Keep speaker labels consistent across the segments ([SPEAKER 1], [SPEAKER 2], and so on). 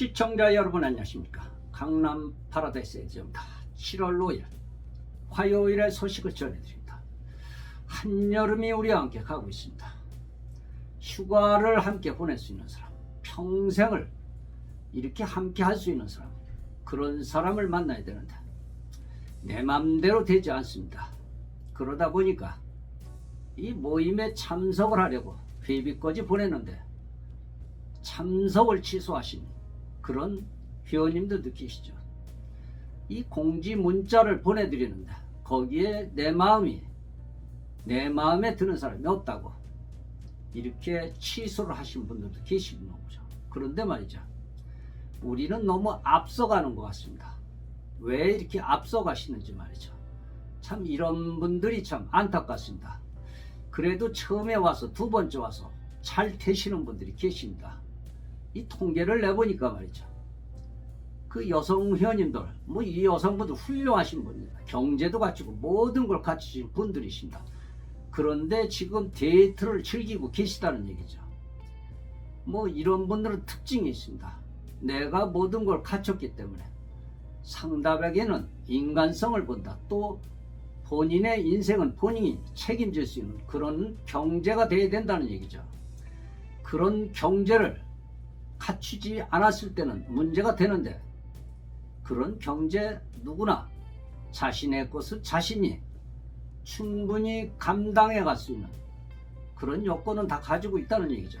[SPEAKER 1] 시청자 여러분 안녕하십니까? 강남 파라다이스 에디입니다. 7월 5일 화요일의 소식을 전해드립니다. 한여름이 우리와 함께 가고 있습니다. 휴가를 함께 보낼 수 있는 사람 평생을 이렇게 함께 할 수 있는 사람 그런 사람을 만나야 되는데 내 맘대로 되지 않습니다. 그러다 보니까 이 모임에 참석을 하려고 회비까지 보냈는데 참석을 취소하신 그런 회원님들도 계시죠. 이 공지 문자를 보내드리는데 거기에 내 마음이 내 마음에 드는 사람이 없다고 이렇게 취소를 하신 분들도 계시는 거죠. 그런데 말이죠. 우리는 너무 앞서가는 것 같습니다. 왜 이렇게 앞서가시는지 말이죠. 참 이런 분들이 참 안타깝습니다. 그래도 처음에 와서 두 번째 와서 잘 되시는 분들이 계십니다. 이 통계를 내보니까 말이죠. 그 여성 회원님들, 뭐 이 여성분들 훌륭하신 분입니다. 경제도 갖추고 모든 걸 갖추신 분들이십니다. 그런데 지금 데이트를 즐기고 계시다는 얘기죠. 뭐 이런 분들은 특징이 있습니다. 내가 모든 걸 갖췄기 때문에 상대방에게는 인간성을 본다. 또 본인의 인생은 본인이 책임질 수 있는 그런 경제가 돼야 된다는 얘기죠. 그런 경제를 갖추지 않았을 때는 문제가 되는데 그런 경제 누구나 자신의 것을 자신이 충분히 감당해 갈 수 있는 그런 요건은 다 가지고 있다는 얘기죠.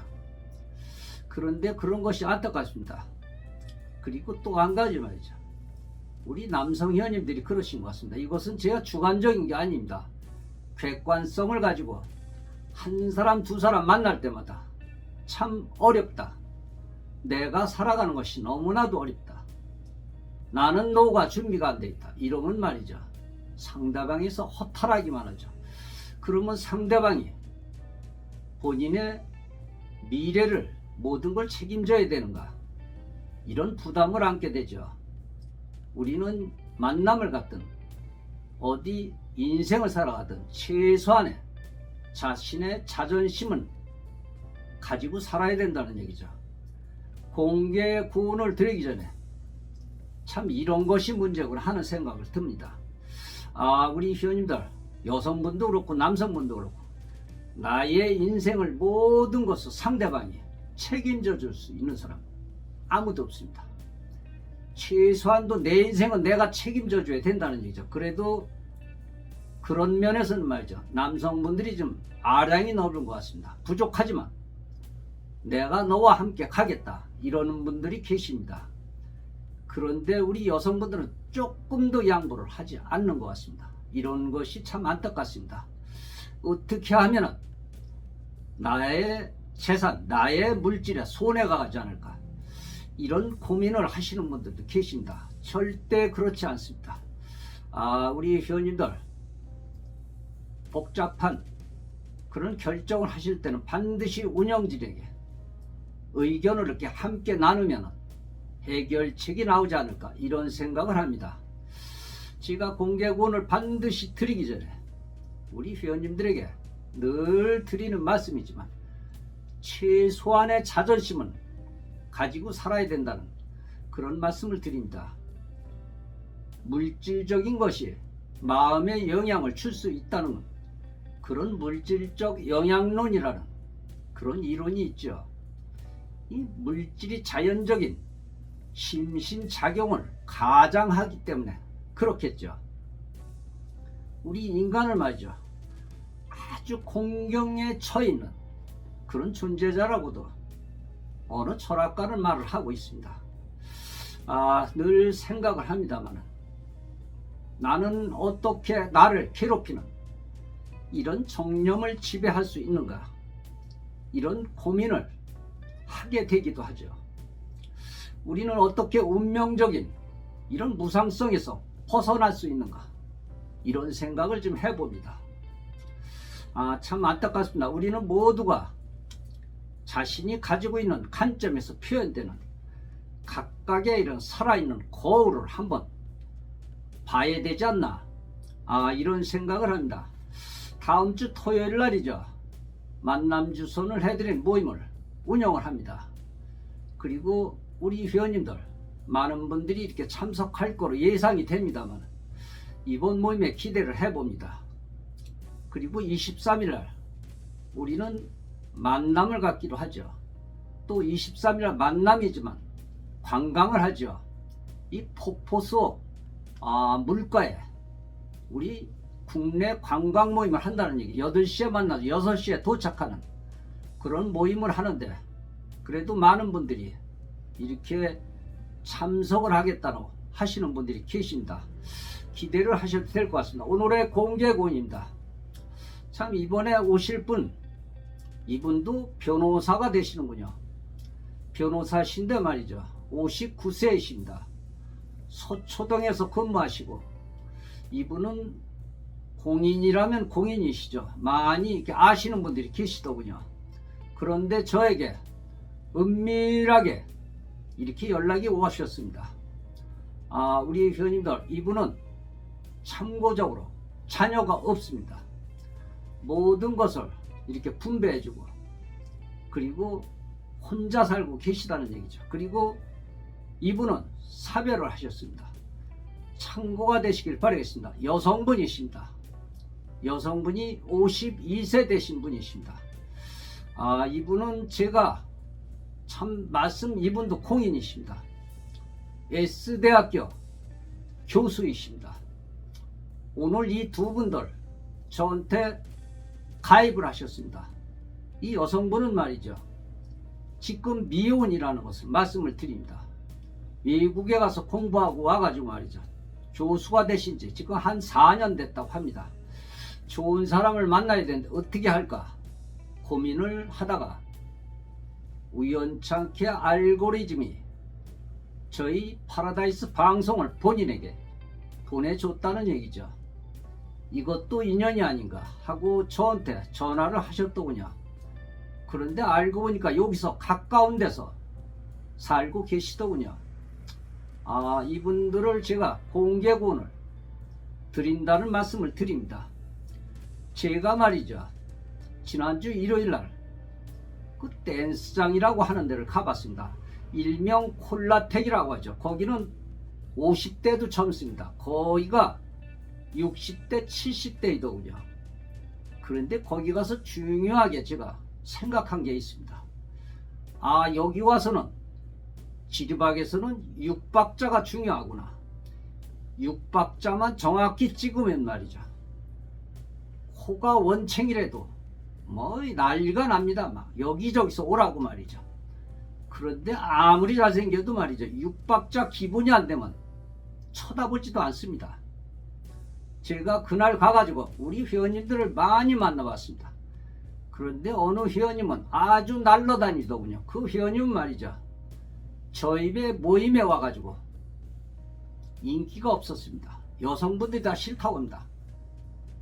[SPEAKER 1] 그런데 그런 것이 안타깝습니다. 그리고 또 한 가지 말이죠. 우리 남성 회원님들이 그러신 것 같습니다. 이것은 제가 주관적인 게 아닙니다. 객관성을 가지고 한 사람 두 사람 만날 때마다 참 어렵다. 내가 살아가는 것이 너무나도 어렵다. 나는 노후가 준비가 안 돼 있다. 이러면 말이죠. 상대방에서 허탈하기만 하죠. 그러면 상대방이 본인의 미래를 모든 걸 책임져야 되는가? 이런 부담을 안게 되죠. 우리는 만남을 갖든 어디 인생을 살아가든 최소한의 자신의 자존심은 가지고 살아야 된다는 얘기죠. 공개 구원을 드리기 전에 참 이런 것이 문제구나 하는 생각을 듭니다. 아, 우리 회원님들, 여성분도 그렇고 남성분도 그렇고 나의 인생을 모든 것을 상대방이 책임져 줄 수 있는 사람 아무도 없습니다. 최소한도 내 인생은 내가 책임져 줘야 된다는 얘기죠. 그래도 그런 면에서는 말이죠. 남성분들이 좀 아량이 넓은 것 같습니다. 부족하지만 내가 너와 함께 가겠다. 이러는 분들이 계십니다. 그런데 우리 여성분들은 조금 더 양보를 하지 않는 것 같습니다. 이런 것이 참 안타깝습니다. 어떻게 하면 나의 재산, 나의 물질에 손해가 가지 않을까. 이런 고민을 하시는 분들도 계십니다. 절대 그렇지 않습니다. 아, 우리 회원님들, 복잡한 그런 결정을 하실 때는 반드시 운영진에게 의견을 이렇게 함께 나누면 해결책이 나오지 않을까 이런 생각을 합니다. 제가 공개구원을 반드시 드리기 전에 우리 회원님들에게 늘 드리는 말씀이지만 최소한의 자존심은 가지고 살아야 된다는 그런 말씀을 드립니다. 물질적인 것이 마음에 영향을 줄 수 있다는 그런 물질적 영향론이라는 그런 이론이 있죠. 이 물질이 자연적인 심신작용을 가장하기 때문에 그렇겠죠. 우리 인간을 말이죠. 아주 공경에 처해 있는 그런 존재자라고도 어느 철학가는 말을 하고 있습니다. 아, 늘 생각을 합니다만 나는 어떻게 나를 괴롭히는 이런 정념을 지배할 수 있는가 이런 고민을 하게 되기도 하죠. 우리는 어떻게 운명적인 이런 무상성에서 벗어날 수 있는가 이런 생각을 좀 해봅니다. 아, 참 안타깝습니다. 우리는 모두가 자신이 가지고 있는 관점에서 표현되는 각각의 이런 살아있는 거울을 한번 봐야 되지 않나 아, 이런 생각을 합니다. 다음 주 토요일 날이죠. 만남 주선을 해드린 모임을 운영을 합니다. 그리고 우리 회원님들 많은 분들이 이렇게 참석할 거로 예상이 됩니다만 이번 모임에 기대를 해봅니다. 그리고 23일 날 우리는 만남을 갖기로 하죠. 또 23일 날 만남이지만 관광을 하죠. 이 폭포수 아, 물가에 우리 국내 관광 모임을 한다는 얘기. 8시에 만나서 6시에 도착하는 그런 모임을 하는데 그래도 많은 분들이 이렇게 참석을 하겠다고 하시는 분들이 계십니다. 기대를 하셔도 될 것 같습니다. 오늘의 공개 고인입니다. 참 이번에 오실 분 이분도 변호사가 되시는군요. 변호사신데 말이죠. 59세이십니다. 서초동에서 근무하시고 이분은 공인이라면 공인이시죠. 많이 이렇게 아시는 분들이 계시더군요. 그런데 저에게 은밀하게 이렇게 연락이 오셨습니다. 아, 우리 회원님들, 이분은 참고적으로 자녀가 없습니다. 모든 것을 이렇게 분배해주고, 그리고 혼자 살고 계시다는 얘기죠. 그리고 이분은 사별을 하셨습니다. 참고가 되시길 바라겠습니다. 여성분이십니다. 여성분이 52세 되신 분이십니다. 아, 이분은 제가 참 말씀 이분도 공인이십니다. S대학교 교수이십니다. 오늘 이 두 분들 저한테 가입을 하셨습니다. 이 여성분은 말이죠. 지금 미혼이라는 것을 말씀을 드립니다. 외국에 가서 공부하고 와가지고 말이죠. 교수가 되신 지 지금 한 4년 됐다고 합니다. 좋은 사람을 만나야 되는데 어떻게 할까 고민을 하다가 우연찮게 알고리즘이 저희 파라다이스 방송을 본인에게 보내줬다는 얘기죠. 이것도 인연이 아닌가 하고 저한테 전화를 하셨더군요. 그런데 알고 보니까 여기서 가까운 데서 살고 계시더군요. 아, 이분들을 제가 공개구원을 드린다는 말씀을 드립니다. 제가 말이죠. 지난주 일요일 날 그 댄스장이라고 하는 데를 가봤습니다. 일명 콜라텍이라고 하죠. 거기는 50대도 젊습니다. 거기가 60대, 70대이더군요. 그런데 거기 가서 중요하게 제가 생각한 게 있습니다. 아, 여기 와서는 지리박에서는 육박자가 중요하구나. 육박자만 정확히 찍으면 말이죠. 코가 원챙이라도 뭐 난리가 납니다. 막 여기저기서 오라고 말이죠. 그런데 아무리 잘생겨도 말이죠. 육박자 기본이 안 되면 쳐다보지도 않습니다. 제가 그날 가가지고 우리 회원님들을 많이 만나봤습니다. 그런데 어느 회원님은 아주 날라다니더군요. 그 회원님은 말이죠. 저희 배 모임에 와가지고 인기가 없었습니다. 여성분들이 다 싫다고 합니다.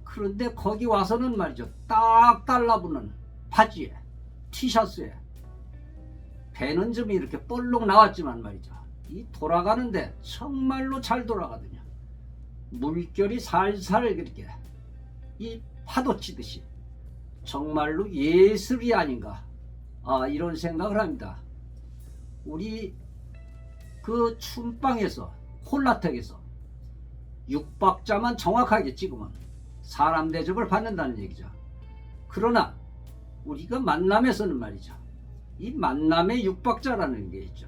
[SPEAKER 1] 그런데 거기 와서는 말이죠. 딱 달라붙는 바지에, 티셔츠에, 배는 좀 이렇게 볼록 나왔지만 말이죠. 이 돌아가는데 정말로 잘 돌아가거든요. 물결이 살살 이렇게 이 파도 치듯이 정말로 예술이 아닌가 아, 이런 생각을 합니다. 우리 그 춤방에서 콜라텍에서 육박자만 정확하게 찍으면 사람 대접을 받는다는 얘기죠. 그러나 우리가 만남에서는 말이죠. 이 만남의 육박자라는 게 있죠.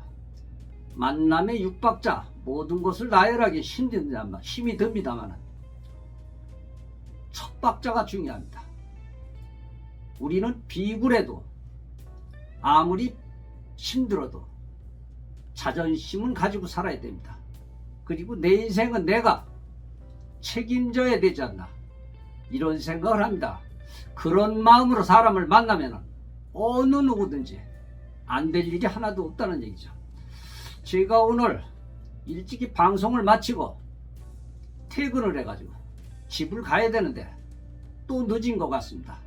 [SPEAKER 1] 만남의 육박자 모든 것을 나열하기 힘듭니다. 힘이 듭니다만 첫 박자가 중요합니다. 우리는 비굴해도 아무리 힘들어도 자존심은 가지고 살아야 됩니다. 그리고 내 인생은 내가 책임져야 되지 않나 이런 생각을 합니다. 그런 마음으로 사람을 만나면 어느 누구든지 안 될 일이 하나도 없다는 얘기죠. 제가 오늘 일찍이 방송을 마치고 퇴근을 해가지고 집을 가야 되는데 또 늦은 것 같습니다.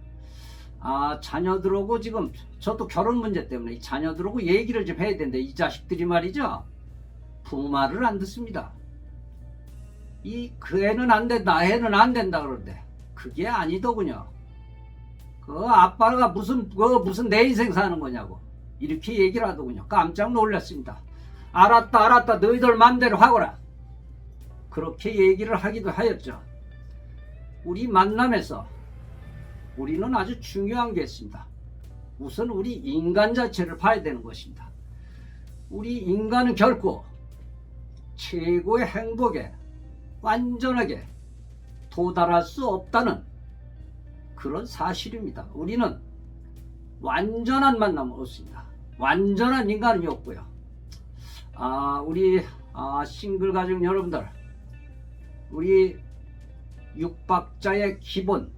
[SPEAKER 1] 아, 자녀들하고 지금 저도 결혼 문제 때문에 이 자녀들하고 얘기를 좀 해야 되는데 이 자식들이 말이죠. 부모 말을 안 듣습니다. 이 그 애는 안 된다, 애는 안 된다 그러는데 그게 아니더군요. 그 아빠가 무슨 그 무슨 내 인생 사는 거냐고 이렇게 얘기를 하더군요. 깜짝 놀랐습니다. 알았다 알았다 너희들 맘대로 하거라 그렇게 얘기를 하기도 하였죠 우리 만남에서 우리는 아주 중요한 게 있습니다 우선 우리 인간 자체를 봐야 되는 것입니다 우리 인간은 결코 최고의 행복에 완전하게 도달할 수 없다는 그런 사실입니다. 우리는 완전한 만남은 없습니다. 완전한 인간은 없고요. 아, 우리 아, 싱글 가족 여러분들, 우리 육박자의 기본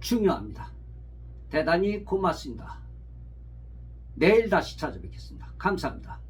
[SPEAKER 1] 중요합니다. 대단히 고맙습니다. 내일 다시 찾아뵙겠습니다. 감사합니다.